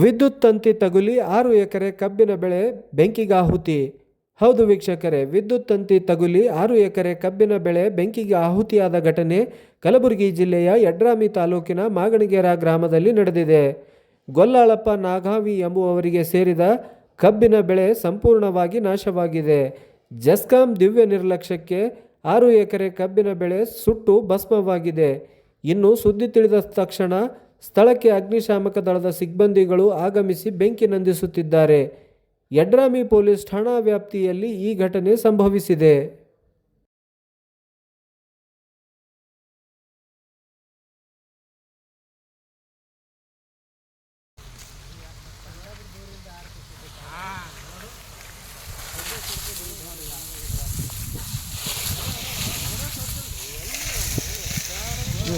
ವಿದ್ಯುತ್ ತಂತಿ ತಗುಲಿ ಆರು ಎಕರೆ ಕಬ್ಬಿನ ಬೆಳೆ ಬೆಂಕಿಗಾಹುತಿ ಹೌದು ವೀಕ್ಷಕರೇ, ವಿದ್ಯುತ್ ತಂತಿ ತಗುಲಿ ಆರು ಎಕರೆ ಕಬ್ಬಿನ ಬೆಳೆ ಬೆಂಕಿಗೆ ಆಹುತಿಯಾದ ಘಟನೆ ಕಲಬುರಗಿ ಜಿಲ್ಲೆಯ ಯಡ್ರಾಮಿ ತಾಲೂಕಿನ ಮಾಗಣಿಗೆರ ಗ್ರಾಮದಲ್ಲಿ ನಡೆದಿದೆ. ಗೊಲ್ಲಾಳಪ್ಪ ನಾಗಾವಿ ಎಂಬುವವರಿಗೆ ಸೇರಿದ ಕಬ್ಬಿನ ಬೆಳೆ ಸಂಪೂರ್ಣವಾಗಿ ನಾಶವಾಗಿದೆ. ಜಸ್ಕಾಂ ದಿವ್ಯ ನಿರ್ಲಕ್ಷ್ಯಕ್ಕೆ ಆರು ಎಕರೆ ಕಬ್ಬಿನ ಬೆಳೆ ಸುಟ್ಟು ಭಸ್ಮವಾಗಿದೆ. ಇನ್ನು ಸುದ್ದಿ ತಿಳಿದ ತಕ್ಷಣ ಸ್ಥಳಕ್ಕೆ ಅಗ್ನಿಶಾಮಕ ದಳದ ಸಿಬ್ಬಂದಿಗಳು ಆಗಮಿಸಿ ಬೆಂಕಿ ನಂದಿಸುತ್ತಿದ್ದಾರೆ. ಯಡ್ರಾಮಿ ಪೊಲೀಸ್ ಠಾಣಾ ವ್ಯಾಪ್ತಿಯಲ್ಲಿ ಈ ಘಟನೆ ಸಂಭವಿಸಿದೆ.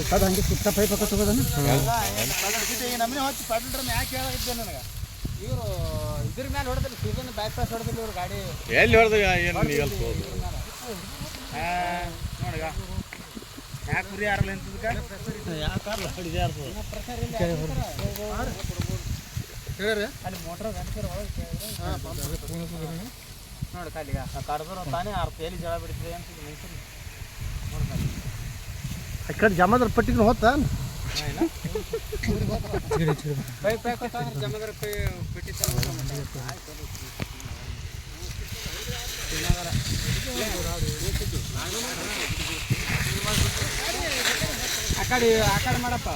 ಅದು ಹಂಗೆ ಸುತ್ತ ಪೈಪ್ ಹಾಕೋ ತಗೋದನ್ನ ನಮ್ಮನೆ ಹೊತ್ತು ಪೆಟ್ರೋಲ್ ಡ್ರಮ್ ಯಾಕೆ ಹೇಳಿದ್ದೆ ನನಗೆ? ಇವರು ಇದ್ರ ಮೇಲೆ ಹೊಡೆದಿಲ್ಲ ಸೀಸನ್ ಹೊಡೆದಿಲ್ಲ ಇವ್ರು ಗಾಡಿ ಎಲ್ಲಿ ಹೊಡೆದ ಏನು ನೀಗಲ್ ಹೋದು ನೋಡಗ ಯಾಕೆ ಕುರಿ ಯಾರಲ್ಲ ಅಂತದಕ್ಕೆ ಅಲ್ಲಿ ಮೋಟ್ರ್ ಗಂಟೆ ನೋಡಿ ಕಾಲಿಗ ತಾನೇ ಅರ್ಥ ಎಲ್ಲಿ ಜಳ ಬಿಡ್ತದೆ ಅಂತ ಮೈಸೂರು ಆ ಕಡೆ ಜಮಾದ್ರ ಪಟ್ಟಿಗೆ ಹೋತ? ಆ ಕಡೆ ಆ ಕಡೆ ಮಾಡಪ್ಪ.